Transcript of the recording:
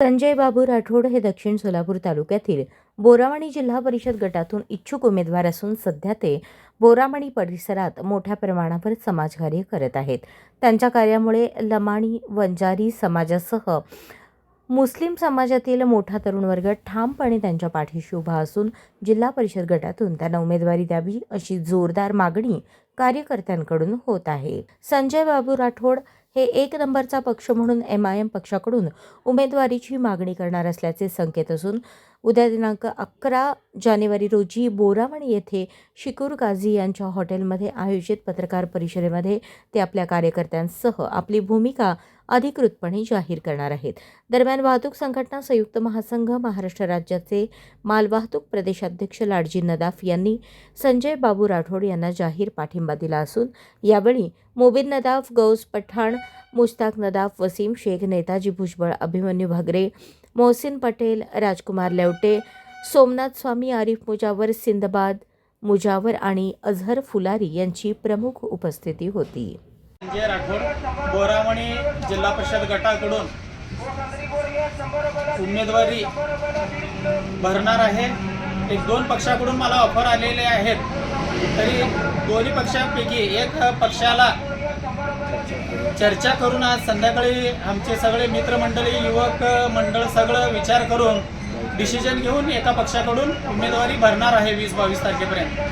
संजय बाबू राठोड हे दक्षिण सोलापूर तालुक्यातील बोरामणी जिल्हा परिषद गटातून इच्छुक उमेदवार असून सध्या ते बोरामणी परिसरात मोठ्या प्रमाणावर समाजकार्य करत आहेत. त्यांच्या कार्यामुळे लमाणी वंजारी समाजासह मुस्लिम समाजातील मोठा तरुण वर्ग ठामपणे त्यांच्या पाठीशी उभा असून जिल्हा परिषद गटातून त्यांना उमेदवारी द्यावी अशी जोरदार मागणी कार्यकर्त्यांकडून होत आहे. संजय बाबू राठोड हे एक नंबरचा पक्ष म्हणून एम आय एम पक्षाकडून उमेदवारीची मागणी करणार असल्याचे संकेत असून उद्या दिनांक अकरा जानेवारी रोजी बोरावणी येथे शिकूर गाझी यांच्या हॉटेलमध्ये आयोजित पत्रकार परिषदेमध्ये ते आपल्या कार्यकर्त्यांसह आपली भूमिका अधिकृतपणे जाहीर करणार आहेत. दरम्यान वाहतूक संघटना संयुक्त महासंघ महाराष्ट्र राज्याचे मालवाहतूक प्रदेशाध्यक्ष लाडजी नदाफ यांनी संजय बाबू राठोड यांना जाहीर पाठिंबा दिला असून यावेळी मोबिन नदाफ गौस पठाण मुश्ताक नदाफ वसीम शेख नेताजी भुजबळ अभिमन्यू भगरे मोहसिन पटेल राजकुमार लेवटे सोमनाथ स्वामी आरिफ मुजावर सिंदबाद मुजावर आणि अझहर फुलारी यांची प्रमुख उपस्थिती होती. संजय राठोड बोरामणी जिल्हा परिषद गटाकडून उमेदवारी भरणार आहे. एक दोन पक्षाकडून मला ऑफर आलेले आहेत. तरी दोन्ही पक्षांपैकी एक पक्षाला चर्चा करून आज संध्याकाळी आमचे सगळे मित्रमंडळी युवक मंडळ सगळं विचार करून डिसिजन घेऊन एका पक्षाकडून उमेदवारी भरणार आहे वीस बावीस तारखेपर्यंत.